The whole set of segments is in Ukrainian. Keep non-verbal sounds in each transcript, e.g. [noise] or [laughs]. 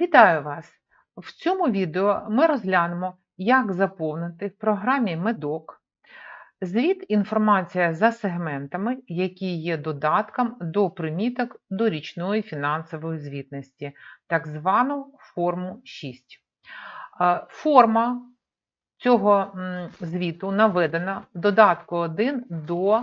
Вітаю вас! В цьому відео ми розглянемо, як заповнити в програмі Медок звіт інформація за сегментами, які є додатком до приміток до річної фінансової звітності, так звану форму 6. Е, Форма цього звіту наведена в додатку 1 до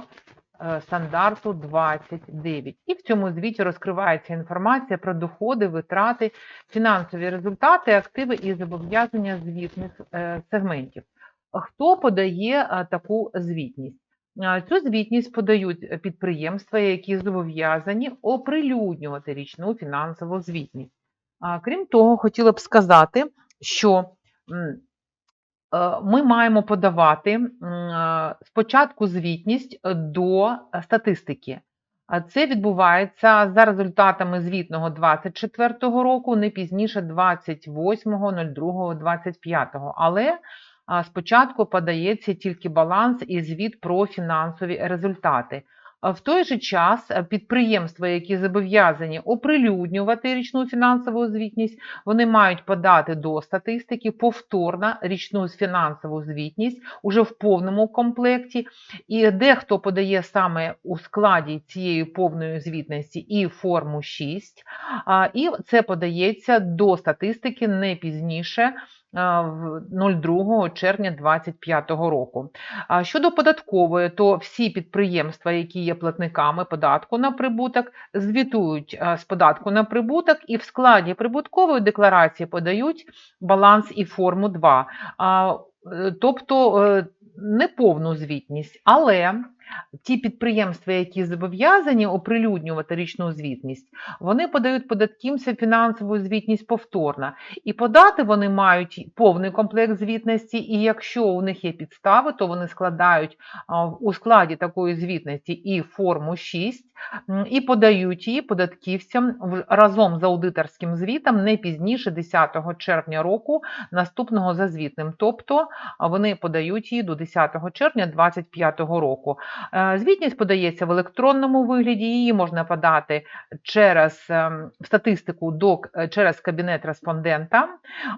стандарту 29. І в цьому звіті розкривається інформація про доходи, витрати, фінансові результати, активи і зобов'язання звітних е, сегментів. Хто подає е, таку звітність? Е, Цю звітність подають підприємства, які зобов'язані оприлюднювати річну фінансову звітність. Крім того, хотіла б сказати, що е, ми маємо подавати е, спочатку звітність до е, статистики. А Це відбувається за результатами звітного 24 року, не пізніше 28.02.25. Але спочатку подається тільки баланс і звіт про фінансові результати. В той же час е, підприємства, які зобов'язані оприлюднювати річну фінансову звітність, вони мають подати до статистики повторно річну фінансову звітність уже в повному комплекті. І дехто подає саме у складі цієї повної звітності і форму 6, і це подається до статистики не пізніше 02 червня 2025 року. Щодо податкової, то всі підприємства, які є платниками податку на прибуток, звітують з податку на прибуток і в складі прибуткової декларації подають баланс і форму 2. Е, Тобто е, неповну звітність, але ті підприємства, які зобов'язані оприлюднювати річну звітність, вони подають податківцям фінансову звітність повторно. І подати вони мають повний комплект звітності, і якщо у них є підстави, то вони складають у складі такої звітності і форму 6, і подають її податківцям разом з аудиторським звітом не пізніше 10 червня року, наступного за звітним. Тобто вони подають її до 10 червня 2025 року. Е, Звітність подається в електронному вигляді, її можна подати через ем, статистику до, через кабінет респондента,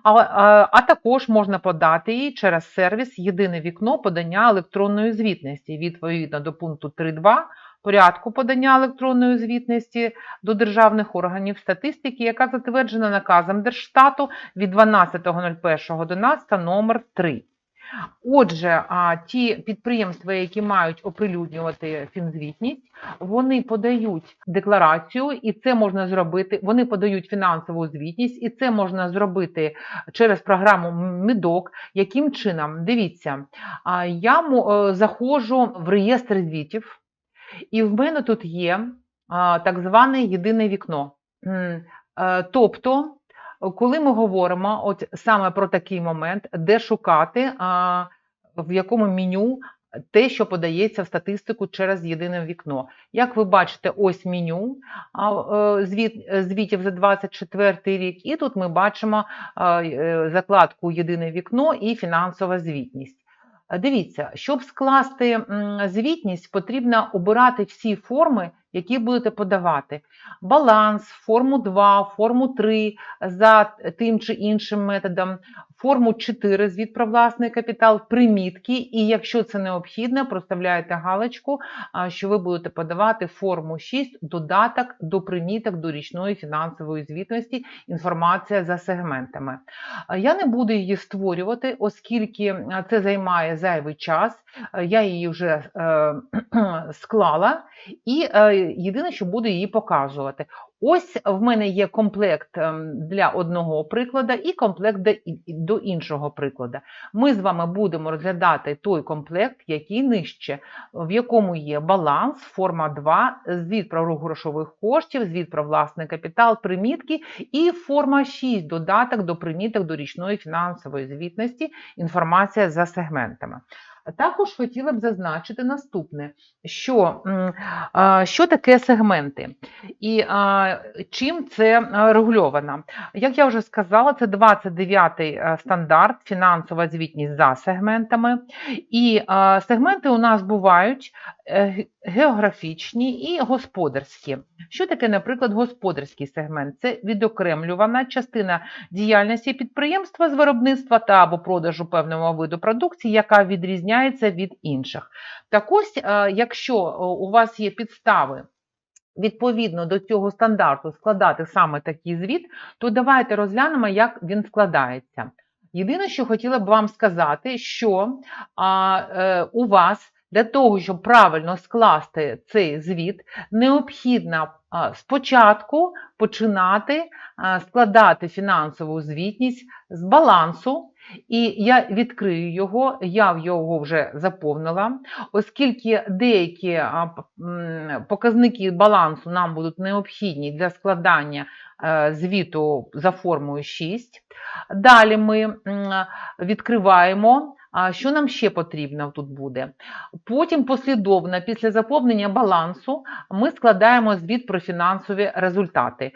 а, а, а також можна подати її через сервіс Єдине вікно подання електронної звітності відповідно до пункту 3.2 порядку подання електронної звітності до державних органів статистики, яка затверджена наказом Держштату від 12.01.11 номер 3. Отже, ті підприємства, які мають оприлюднювати фінзвітність, вони подають декларацію, і це можна зробити. Вони подають фінансову звітність, і це можна зробити через програму МІДОК. Яким чином? Дивіться, я е, заходжу в реєстр звітів, і в мене тут є так зване єдине вікно. Е, Тобто, коли ми говоримо от саме про такий момент, де шукати, а, в якому меню те, що подається в статистику через єдине вікно. Як ви бачите, ось меню е, звіт, звітів за 24 рік, і тут ми бачимо е, закладку Єдине вікно і фінансова звітність. Дивіться, щоб скласти звітність, потрібно обирати всі форми, які будете подавати. Баланс, форму 2, форму 3 за тим чи іншим методом, форму 4 звіт про власний капітал, примітки, і якщо це необхідно, проставляєте галочку, що ви будете подавати форму 6, додаток до приміток до річної фінансової звітності, інформація за сегментами. Я не буду її створювати, оскільки це займає зайвий час. Я її вже е, [clears throat] склала, і е, єдине, що буду її показувати. Ось в мене є комплект ем, для одного прикладу і комплект до іншого прикладу. Ми з вами будемо розглядати той комплект, який нижче, в якому є баланс, форма 2, звіт про рух грошових коштів, звіт про власний капітал, примітки і форма 6, додаток до приміток до річної фінансової звітності, інформація за сегментами. Також хотіла б зазначити наступне, що, що таке сегменти і чим це регульовано. Як я вже сказала, це 29-й е, стандарт фінансова звітність за сегментами. І сегменти у нас бувають е, географічні і господарські. Що таке, наприклад, господарський сегмент? Це відокремлювана частина діяльності підприємства з виробництва та або продажу певного виду продукції, яка відрізняється від інших. Так ось, е, якщо е, у вас є підстави відповідно до цього стандарту складати саме такий звіт, то давайте розглянемо, як він складається. Єдине, що хотіла б вам сказати, що а, е, у вас для того, щоб правильно скласти цей звіт, необхідно спочатку починати складати фінансову звітність з балансу. І я відкрию його, я його вже заповнила, оскільки деякі показники балансу нам будуть необхідні для складання е, звіту за формою 6. Далі ми відкриваємо, а, що нам ще потрібно тут буде. Потім послідовно, після заповнення балансу, ми складаємо звіт про фінансові результати.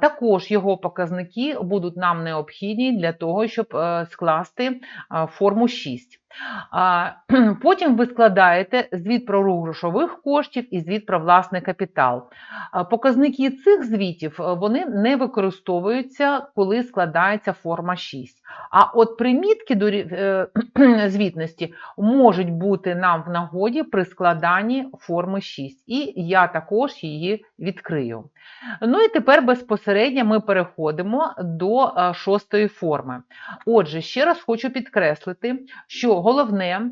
Також його показники будуть нам необхідні для того, щоб е, скласти форму 6. [clears throat] Потім ви складаєте звіт про грошових коштів і звіт про власний капітал. Показники цих звітів е, вони не використовуються, коли складається форма 6. А от примітки до е, [clears throat] звітності можуть бути нам в нагоді при складанні форми 6. І я також її відкрию. Ну і тепер безпосередньо ми переходимо до е, шостої форми. Отже, ще раз хочу підкреслити, що головне,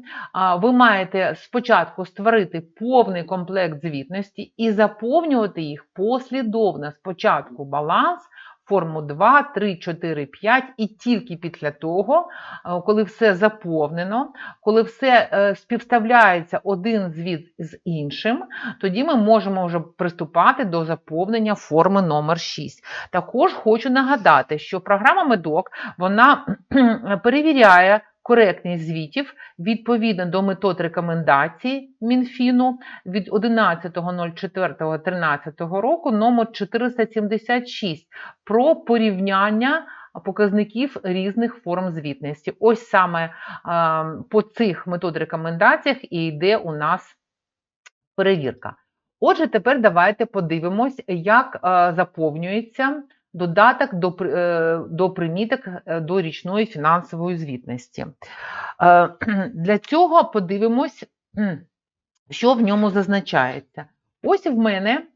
ви маєте спочатку створити повний комплект звітності і заповнювати їх послідовно. Спочатку баланс, форму 2, 3, 4, 5, і тільки після того, е, коли все заповнено, коли все е, співставляється один звіт з іншим, тоді ми можемо вже приступати до заповнення форми номер 6. Також хочу нагадати, що програма Медок вона перевіряє коректність звітів відповідно до метод рекомендацій Мінфіну від 11.04.13 року номер 476 про порівняння показників різних форм звітності. Ось саме по цих метод рекомендаціях і йде у нас перевірка. Отже, тепер давайте подивимось, як заповнюється додаток до, е, до приміток е, до річної фінансової звітності. Е, [clears throat] Для цього подивимось, що в ньому зазначається. Ось в мене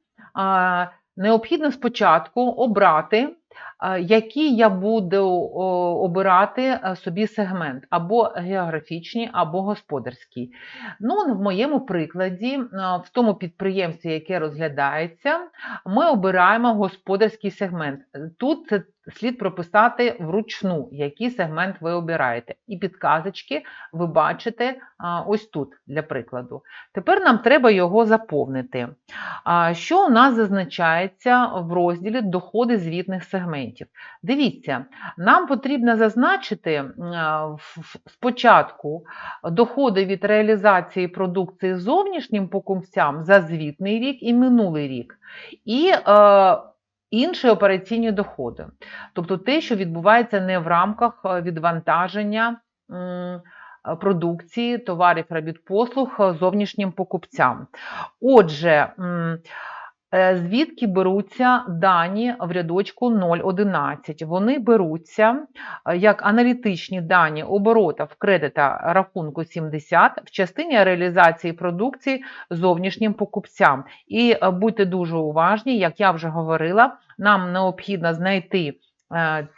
необхідно спочатку обрати, а, який я буду обирати собі сегмент, або географічний, або господарський. Ну, в моєму прикладі, в тому підприємстві, яке розглядається, ми обираємо господарський сегмент. Тут слід прописати вручну, який сегмент ви обираєте. І підказочки ви бачите ось тут, для прикладу. Тепер нам треба його заповнити. Що у нас зазначається в розділі доходи звітних сегментів? Дивіться, нам потрібно зазначити спочатку доходи від реалізації продукції зовнішнім покупцям за звітний рік і минулий рік. І е, інші операційні доходи. Тобто те, що відбувається не в рамках е, відвантаження продукції, товарів, робіт, послуг е, зовнішнім покупцям. Отже, звідки беруться дані в рядочку 0,11? Вони беруться е, як аналітичні дані оборота в кредита рахунку 70 в частині реалізації продукції зовнішнім покупцям. І е, будьте дуже уважні, як я вже говорила, нам необхідно знайти е,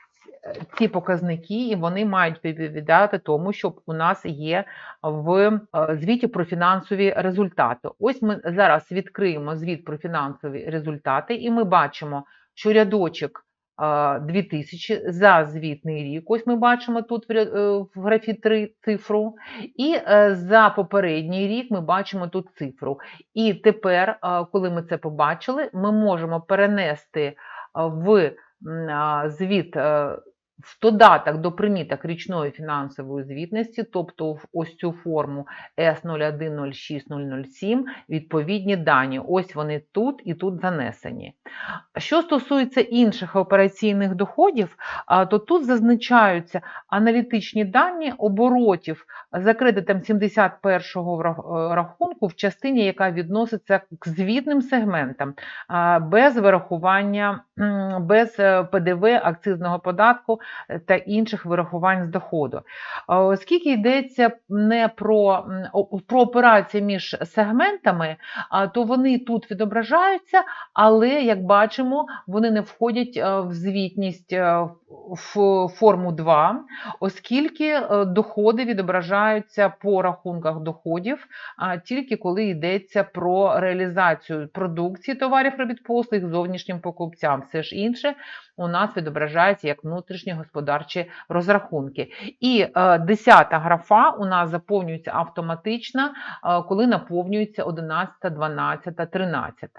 ці показники, і вони мають відповідати тому, що у нас є в е, звіті про фінансові результати. Ось ми зараз відкриємо звіт про фінансові результати, і ми бачимо, що рядочок е, 2000 за звітний рік. Ось ми бачимо тут в е, графі 3 цифру. І е, за попередній рік ми бачимо тут цифру. І тепер, е, коли ми це побачили, ми можемо перенести е, в звіт е, в додаток до приміток річної фінансової звітності, тобто в ось цю форму S0106007, відповідні дані. Ось вони тут і тут занесені. Що стосується інших операційних доходів, то тут зазначаються аналітичні дані оборотів за кредитом 71-го е, рахунку в частині, яка відноситься к звітним сегментам, без вирахування, без е, ПДВ, акцизного податку та інших вирахувань з доходу. Оскільки йдеться не про, про операції між сегментами, то вони тут відображаються, але, як бачимо, вони не входять е, в звітність е, в форму 2, оскільки е, доходи відображаються по рахунках доходів, тільки коли йдеться про реалізацію продукції товарів робіт послуг зовнішнім покупцям. Все ж інше у нас відображається як внутрішні господарчі розрахунки. І е, десята графа у нас заповнюється автоматично, е, коли наповнюється 11, 12, 13.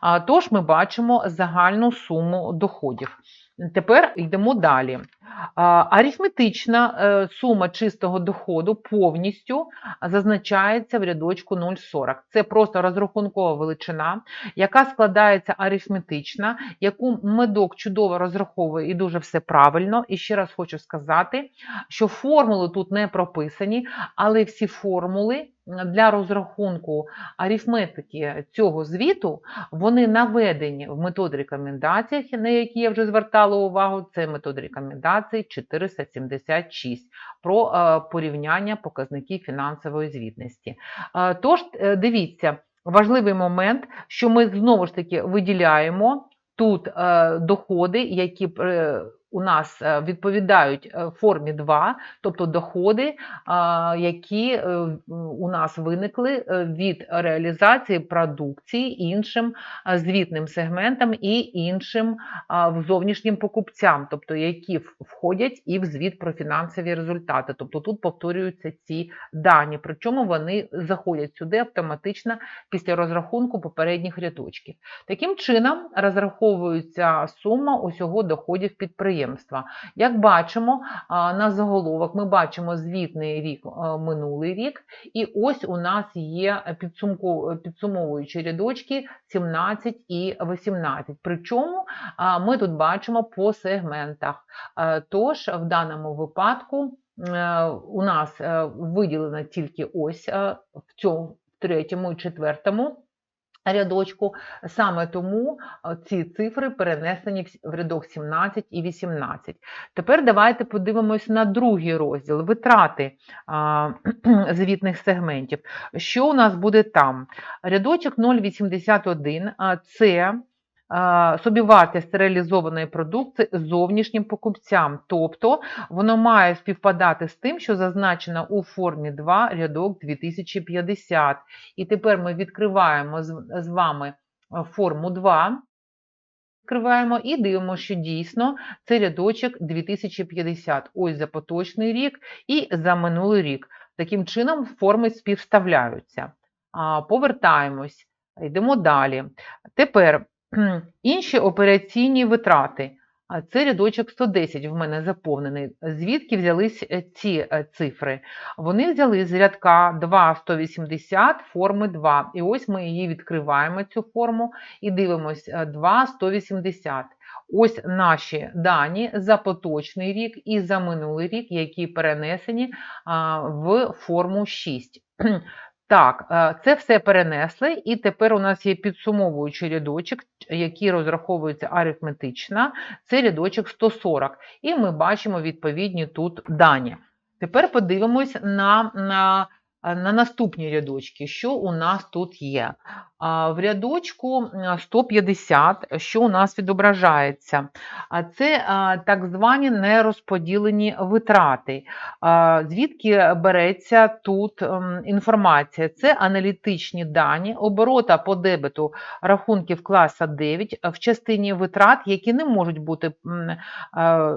А, Тож ми бачимо загальну суму доходів. Тепер йдемо далі. Арифметична е, сума чистого доходу повністю зазначається в рядочку 0,40. Це просто розрахункова величина, яка складається арифметична, яку медок чудово розраховує і дуже все правильно. І ще раз хочу сказати, що формули тут не прописані, але всі формули для розрахунку арифметики цього звіту, вони наведені в метод рекомендаціях, на які я вже звертала увагу. Це метод рекомендацій 476 про е, порівняння показників фінансової звітності. Е, Тож, е, дивіться, важливий момент, що ми знову ж таки виділяємо тут доходи, які у нас е, відповідають е, формі 2, тобто доходи, які е, у нас виникли від реалізації продукції іншим звітним сегментам і іншим зовнішнім покупцям, тобто які входять і в звіт про фінансові результати. Тобто тут повторюються ці дані, причому вони заходять сюди автоматично після розрахунку попередніх рядочків. Таким чином розраховується сума усього доходів підприємства. Як бачимо, на заголовок ми бачимо звітний рік е, минулий рік, і ось у нас є підсумовуючі рядочки 17 і 18. Причому ми тут бачимо по сегментах. Е, Тож в даному випадку е, у нас виділено тільки ось в цьому в третьому і четвертому рядочку. Саме тому е, ці цифри перенесені в рядок 17 і 18. Тепер давайте подивимось на другий розділ витрати [clears throat] звітних сегментів. Що у нас буде там? Рядочок 0,81 а, це собівартість реалізованої продукції зовнішнім покупцям, тобто воно має співпадати з тим, що зазначено у формі 2 рядок 2050. І тепер ми відкриваємо з, вами е, форму 2. Відкриваємо і дивимося, що дійсно це рядочок 2050. Ось за поточний рік і за минулий рік. Таким чином форми співставляються. Повертаємось, йдемо далі. Тепер [clears throat] інші операційні витрати. А Це рядочок 110 в мене заповнений. Звідки взялись е, ці е, цифри? Вони взяли з рядка 2,180 форми 2. І ось ми її відкриваємо, цю форму, і дивимось е, 2,180. Ось наші дані за поточний рік і за минулий рік, які перенесені в форму 6. [clears throat] Так, е, це все перенесли, і тепер у нас є підсумовуючий рядочок, який розраховується арифметично. Це рядочок 140. І ми бачимо відповідні тут дані. Тепер подивимось на, на, на наступні рядочки, що у нас тут є. В рядочку 150, що у нас відображається? Це так звані нерозподілені витрати. Звідки береться тут ем, інформація? Це аналітичні дані оборота по дебету рахунків класа 9 в частині витрат, які не можуть бути е,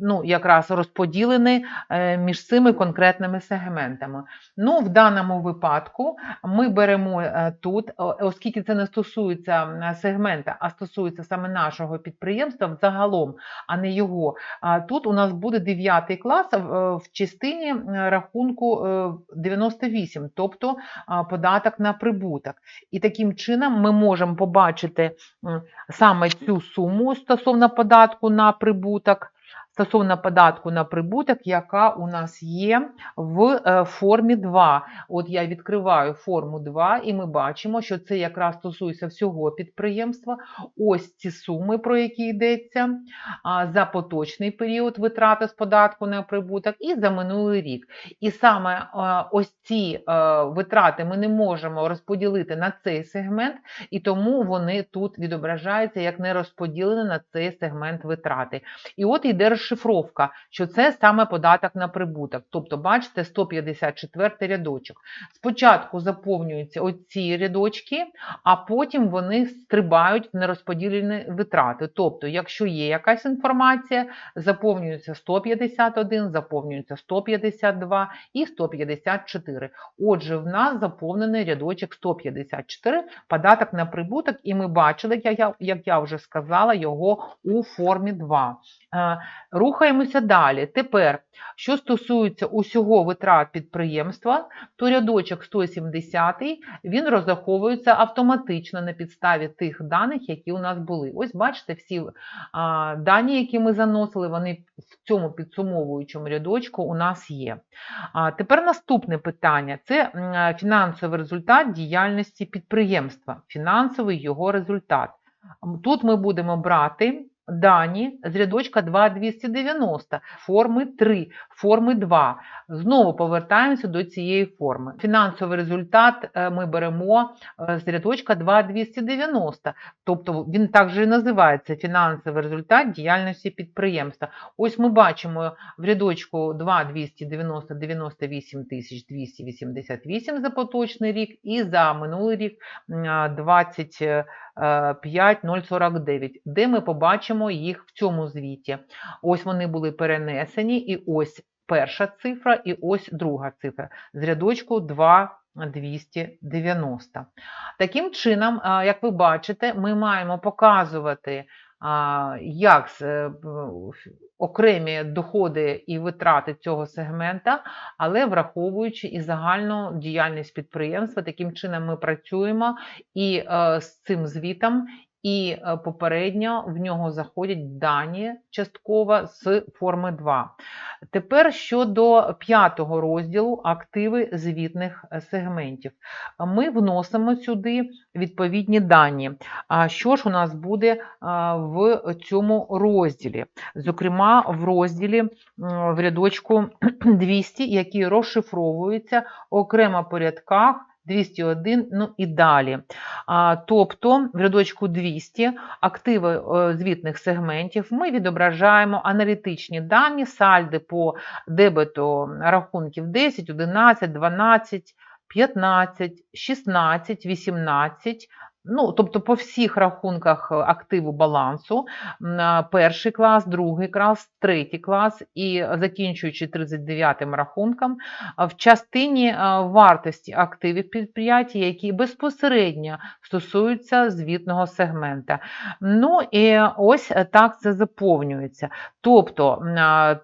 ну, якраз розподілені е, між цими конкретними сегментами. Ну, В даному випадку ми беремо е, тут, оскільки це не стосується сегмента, а стосується саме нашого підприємства взагалом, а не його. Тут у нас буде 9 клас е, в частині е, рахунку е, 98, тобто податок на прибуток. І таким чином ми можемо побачити саме цю суму стосовно податку на прибуток. Стосовно податку на прибуток, яка у нас є в е, формі 2. От я відкриваю форму 2, і ми бачимо, що це якраз стосується всього підприємства. Ось ці суми, про які йдеться, за поточний період витрати з податку на прибуток і за минулий рік. І саме е, ось ці е, витрати ми не можемо розподілити на цей сегмент, і тому вони тут відображаються як не розподілені на цей сегмент витрати. І от йде розшифровка, що це саме податок на прибуток. Тобто, бачите, 154 рядочок. Спочатку заповнюються оці рядочки, а потім вони стрибають в нерозподілені витрати. Тобто, якщо є якась інформація, заповнюється 151, заповнюється 152 і 154. Отже, в нас заповнений рядочок 154, податок на прибуток, і ми бачили, як я, вже сказала, його у формі 2. Е, Рухаємося далі. Тепер, що стосується усього витрат підприємства, то рядочок 170 він розраховується автоматично на підставі тих даних, які у нас були. Ось бачите, всі дані, які ми заносили, вони в цьому підсумовуючому рядочку у нас є. Тепер наступне питання це фінансовий результат діяльності підприємства, фінансовий його результат. Тут ми будемо брати дані з рядочка 2290, форми 3, форми 2. Знову повертаємося до цієї форми. Фінансовий результат е, ми беремо е, з рядочка 2290, тобто він також і називається фінансовий результат діяльності підприємства. Ось ми бачимо в рядочку 2290 98 288 за поточний рік і за минулий рік м, 20 5049, де ми побачимо їх в цьому звіті. Ось вони були перенесені, і ось перша цифра, і ось друга цифра з рядочку 2290. Таким чином, як ви бачите, ми маємо показувати, як е, окремі доходи і витрати цього сегмента, але враховуючи і загальну діяльність підприємства, таким чином ми працюємо і е, з цим звітом, і е, попередньо в нього заходять дані частково з форми 2. Тепер щодо п'ятого розділу активи звітних е, сегментів. Ми вносимо сюди відповідні дані. А що ж у нас буде в цьому розділі? Зокрема, в розділі в рядочку [clears throat] 200, який розшифровується окремо по рядках 201, ну і далі. Тобто в рядочку 200 активи е, звітних сегментів ми відображаємо аналітичні дані, сальди по дебету рахунків 10, 11, 12, 15, 16, 18, ну, тобто по всіх рахунках е, активу балансу, перший клас, другий клас, третій клас і закінчуючи 39 рахунком, в частині вартості активів підприємства, які безпосередньо стосуються звітного сегмента. Ну і ось е, так це заповнюється. Тобто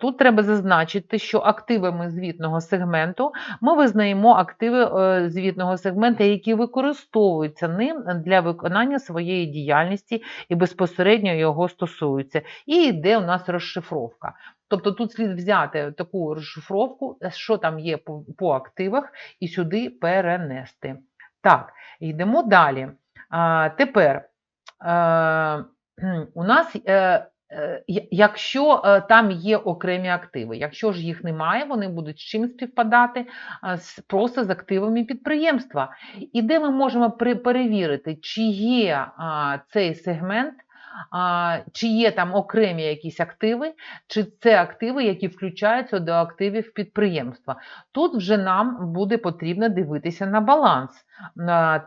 тут треба зазначити, що активами звітного сегменту ми визнаємо активи е, звітного сегмента, які використовуються ним для виконання своєї діяльності і безпосередньо його стосуються. І йде у нас розшифровка. Тобто тут слід взяти таку розшифровку, е, що там є по, активах, і сюди перенести. Так, йдемо далі. А, тепер е, у нас. Е, е, Якщо е, там є окремі активи, якщо ж їх немає, вони будуть з чим співпадати з- просто з активами підприємства. І де ми можемо пере- перевірити, чи є цей сегмент, чи є там окремі якісь активи, чи це активи, які включаються до активів підприємства. Тут вже нам буде потрібно дивитися на баланс.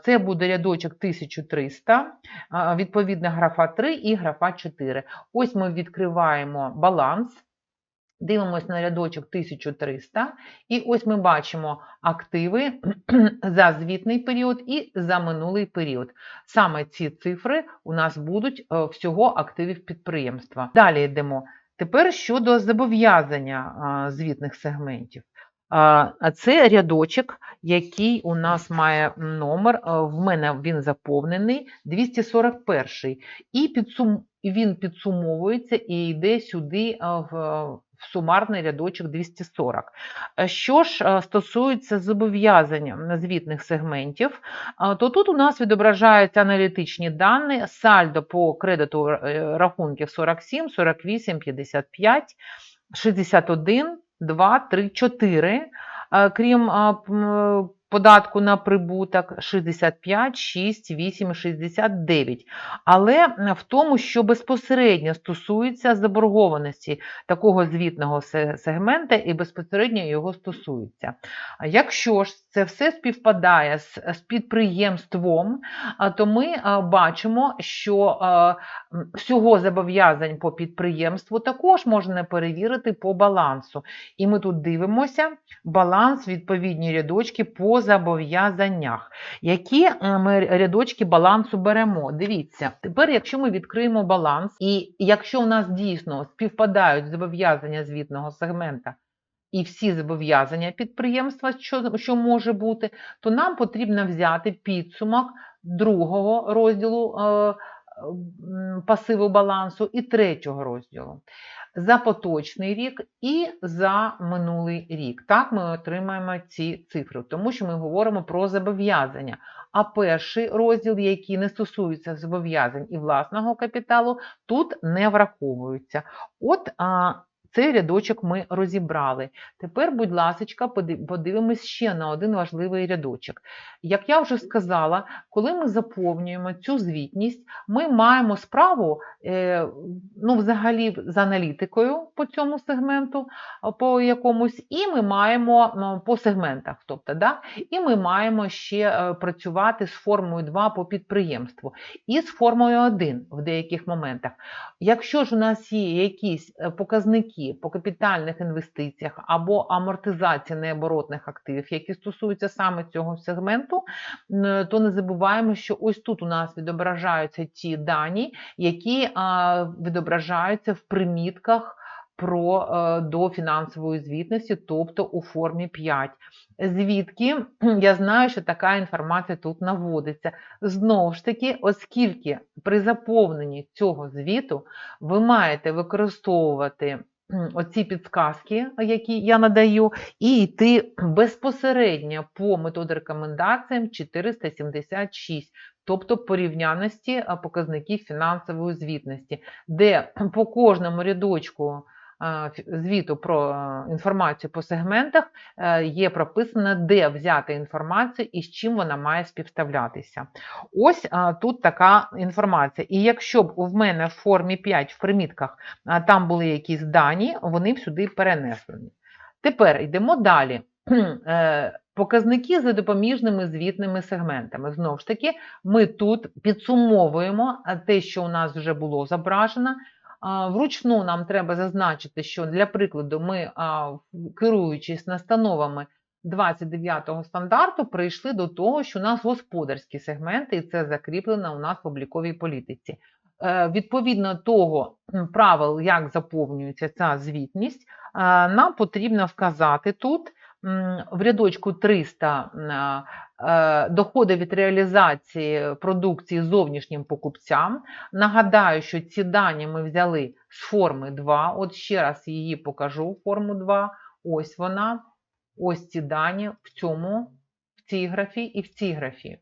Це буде рядочок 1300, а, відповідно графа 3 і графа 4. Ось ми відкриваємо баланс. Дивимось на рядочок 1300, і ось ми бачимо активи [clears throat] за звітний період і за минулий період. Саме ці цифри у нас будуть е, всього активів підприємства. Далі йдемо. Тепер щодо зобов'язання звітних сегментів. А це рядочок, який у нас має номер, в мене він заповнений, 241. І він підсумовується і йде сюди в, в сумарний рядочок 240. Е, Що ж а, стосується зобов'язання звітних сегментів, то тут у нас відображаються аналітичні дані, сальдо по кредиту е, рахунків 47, 48, 55, 61, 2, 3, 4, е, крім податку на прибуток 65, 6, 8, 69. Але в тому, що безпосередньо стосується заборгованості такого звітного сегмента і безпосередньо його стосується. Якщо ж це все співпадає з, з підприємством, то ми бачимо, що всього зобов'язань по підприємству також можна перевірити по балансу. І ми тут дивимося баланс, відповідні рядочки по зобов'язаннях. Які е, ми рядочки балансу беремо? Дивіться, тепер, якщо ми відкриємо баланс, і якщо у нас дійсно співпадають зобов'язання звітного сегмента і всі зобов'язання підприємства, що, що може бути, то нам потрібно взяти підсумок другого розділу е, пасиву балансу і третього розділу за поточний рік і за минулий рік. Так ми отримаємо ці цифри, тому що ми говоримо про зобов'язання. А перший розділ, який не стосується зобов'язань і власного капіталу, тут не враховуються. От а, цей рядочок ми розібрали. Тепер, будь ласка, подивимось ще на один важливий рядочок. Як я вже сказала, коли ми заповнюємо цю звітність, ми маємо справу е, ну, взагалі з аналітикою по цьому сегменту, по якомусь, і ми маємо по сегментах. Тобто, да? І ми маємо ще е, працювати з формою 2 по підприємству і з формою 1 в деяких моментах. Якщо ж у нас є якісь е, по капітальних інвестиціях або амортизації необоротних активів, які стосуються саме цього сегменту, то не забуваємо, що ось тут у нас відображаються ті дані, які відображаються в примітках про е, до фінансової звітності, тобто у формі 5. Звідки я знаю, що така інформація тут наводиться. Знову ж таки, оскільки при заповненні цього звіту ви маєте використовувати оці підсказки, які я надаю, і йти безпосередньо по методорекомендаціям 476. Тобто порівняності показників фінансової звітності, де по кожному рядочку звіту про інформацію по сегментах е, є прописано, де взяти інформацію і з чим вона має співставлятися. Ось тут така інформація. І якщо б в мене в формі 5 в примітках там були якісь дані, вони б сюди перенесені. Тепер йдемо далі. Е, Показники за допоміжними звітними сегментами. Знову ж таки, ми тут підсумовуємо те, що у нас вже було зображено. Вручну нам треба зазначити, що для прикладу ми, керуючись настановами 29-го стандарту, прийшли до того, що у нас господарські сегменти, і це закріплено у нас в обліковій політиці. Е, Відповідно того правил, як заповнюється ця звітність, е, нам потрібно вказати тут в рядочку 300 м, е, е, доходи від реалізації продукції зовнішнім покупцям. Нагадаю, що ці дані ми взяли з форми 2. От ще раз її покажу, форму 2. Ось вона. Ось ці дані в цьому, в цій графі і в цій графі.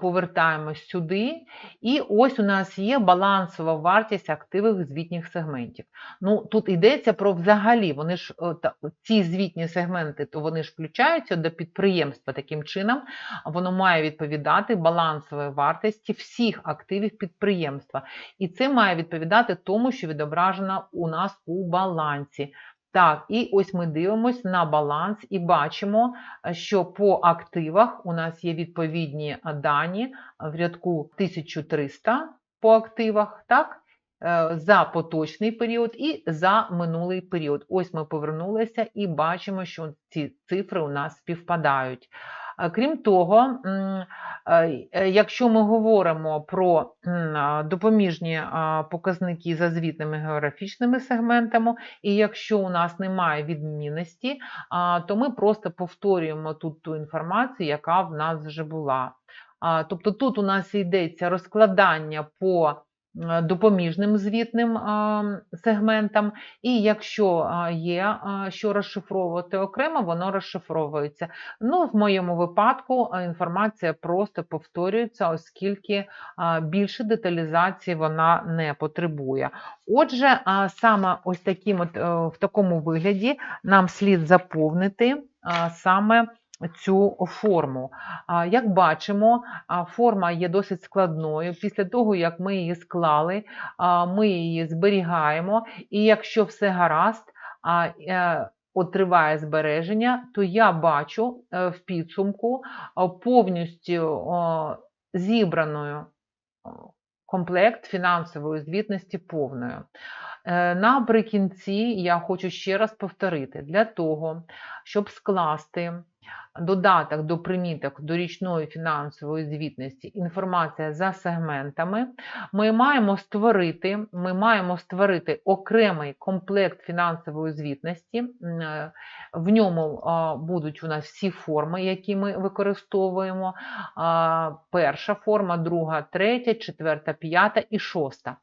Повертаємось сюди, і ось у нас є балансова вартість активів звітніх сегментів. Ну, тут йдеться про взагалі, вони ж е, ці звітні сегменти, то вони ж включаються до підприємства таким чином, воно має відповідати балансовій вартості всіх активів підприємства. І це має відповідати тому, що відображено у нас у балансі. Так, і ось ми дивимося на баланс і бачимо, що по активах у нас є відповідні дані в рядку 1300 по активах, так? е, за поточний період і за минулий період. Ось ми повернулися і бачимо, що ці цифри у нас співпадають. Крім того, е, якщо ми говоримо про допоміжні показники за звітними географічними сегментами, і якщо у нас немає відмінності, то ми просто повторюємо тут ту інформацію, яка в нас вже була. Тобто тут у нас йдеться розкладання по допоміжним звітним сегментам, і якщо є що розшифровувати окремо, воно розшифровується. Ну, в моєму випадку інформація просто повторюється, оскільки більше деталізації вона не потребує. Отже, саме ось таким от, е, в такому вигляді нам слід заповнити саме цю форму. Як бачимо, форма є досить складною. Після того, як ми її склали, ми її зберігаємо, і якщо все гаразд, е, от збереження, то я бачу е, в підсумку повністю зібраною комплект фінансової звітності повною. Е, Наприкінці я хочу ще раз повторити: для того, щоб скласти додаток до приміток до річної фінансової звітності інформація за сегментами, ми маємо створити, ми маємо створити окремий комплект фінансової звітності. Е, В ньому будуть у нас всі форми, які ми використовуємо. Перша форма, друга, третя, четверта, п'ята і шоста.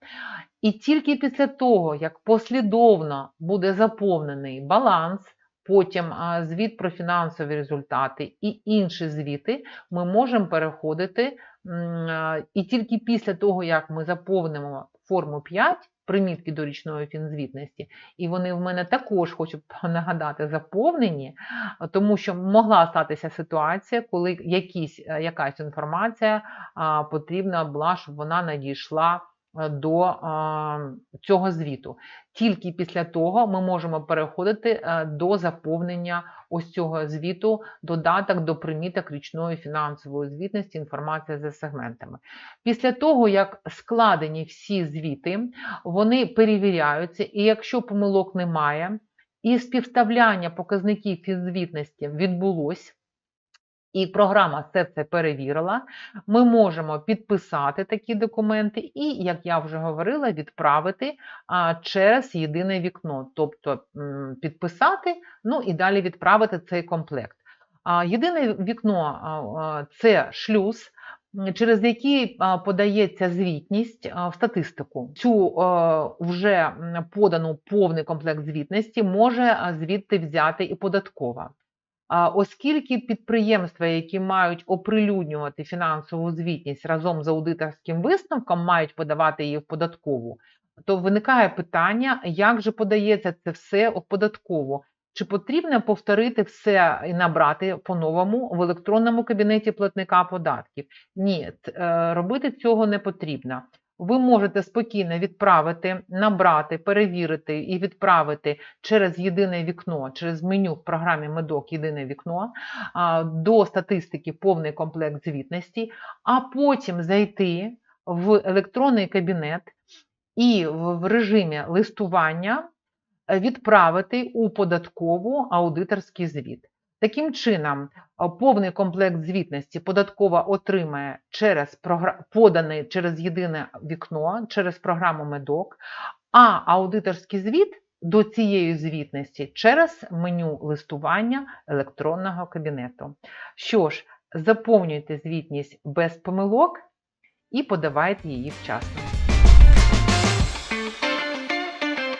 І тільки після того, як послідовно буде заповнений баланс, потім звіт про фінансові результати і інші звіти, ми можемо переходити. І тільки після того, як ми заповнимо форму 5, примітки до річної фінзвітності, і вони в мене також хочу [laughs] нагадати заповнені, тому що могла статися ситуація, коли якісь, е, якась інформація потрібна була, щоб вона надійшла е, до цього звіту. Тільки після того ми можемо переходити е, до заповнення ось цього звіту, додаток до приміток річної фінансової звітності, інформація за сегментами. Після того, як складені всі звіти, вони перевіряються, і якщо помилок немає, і співставляння показників фізвітності відбулось, і програма все це перевірила, ми можемо підписати такі документи і, як я вже говорила, відправити через єдине вікно, тобто підписати, ну і далі відправити цей комплект. А, Єдине вікно це шлюз, через який подається звітність в статистику. Цю вже подану повний комплект звітності може звідти взяти і податкова. Оскільки підприємства, які мають оприлюднювати фінансову звітність разом з аудиторським висновком, мають подавати її в податкову, то виникає питання, як же подається це все в податкову? Чи потрібно повторити все і набрати по-новому в електронному кабінеті платника податків? Ні, е, робити цього не потрібно. Ви можете спокійно відправити, набрати, перевірити і відправити через єдине вікно, через меню в програмі Медок Єдине вікно до статистики повний комплект звітності, а потім зайти в електронний кабінет і в режимі листування е, відправити у податкову аудиторський звіт. Таким чином, повний комплект звітності податкова отримає через поданий через єдине вікно, через програму Медок, а аудиторський звіт до цієї звітності через меню листування електронного кабінету. Що ж, заповнюйте звітність без помилок і подавайте її вчасно.